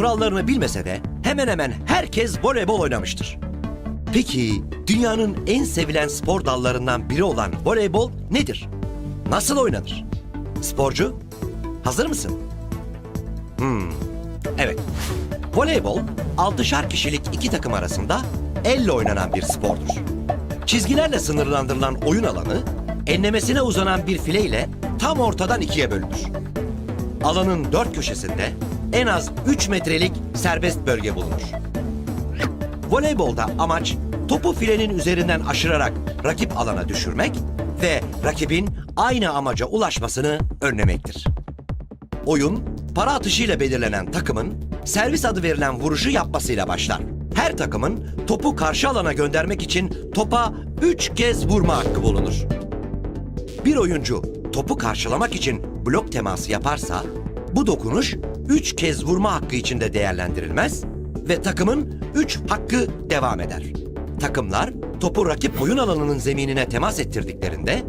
kurallarını bilmese de hemen hemen herkes voleybol oynamıştır. Peki dünyanın en sevilen spor dallarından biri olan voleybol nedir? Nasıl oynanır? Sporcu, hazır mısın? Hmm, evet. Voleybol, 6'şar kişilik iki takım arasında elle oynanan bir spordur. Çizgilerle sınırlandırılan oyun alanı, enlemesine uzanan bir file ile tam ortadan ikiye bölünür. Alanın dört köşesinde en az 3 metrelik serbest bölge bulunur. Voleybolda amaç topu filenin üzerinden aşırarak rakip alana düşürmek ve rakibin aynı amaca ulaşmasını önlemektir. Oyun, para atışıyla belirlenen takımın servis adı verilen vuruşu yapmasıyla başlar. Her takımın topu karşı alana göndermek için topa 3 kez vurma hakkı bulunur. Bir oyuncu topu karşılamak için blok teması yaparsa bu dokunuş 3 kez vurma hakkı içinde değerlendirilmez ve takımın 3 hakkı devam eder. Takımlar topu rakip oyun alanının zeminine temas ettirdiklerinde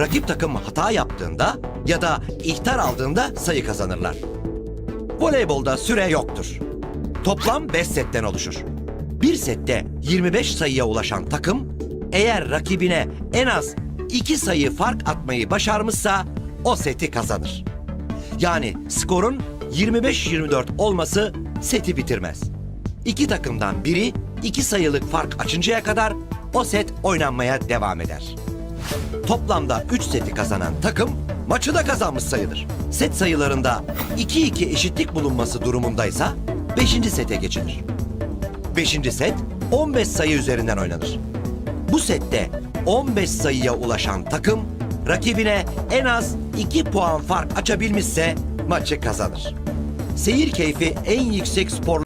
rakip takım hata yaptığında ya da ihtar aldığında sayı kazanırlar. Voleybolda süre yoktur. Toplam 5 setten oluşur. Bir sette 25 sayıya ulaşan takım eğer rakibine en az 2 sayı fark atmayı başarmışsa o seti kazanır. Yani skorun 25-24 olması seti bitirmez. İki takımdan biri iki sayılık fark açıncaya kadar o set oynanmaya devam eder. Toplamda 3 seti kazanan takım maçı da kazanmış sayılır. Set sayılarında 2-2 eşitlik bulunması durumundaysa 5. sete geçilir. 5. set 15 sayı üzerinden oynanır. Bu sette 15 sayıya ulaşan takım rakibine en az 2 puan fark açabilmişse maçı kazanır. Seyir keyfi en yüksek spor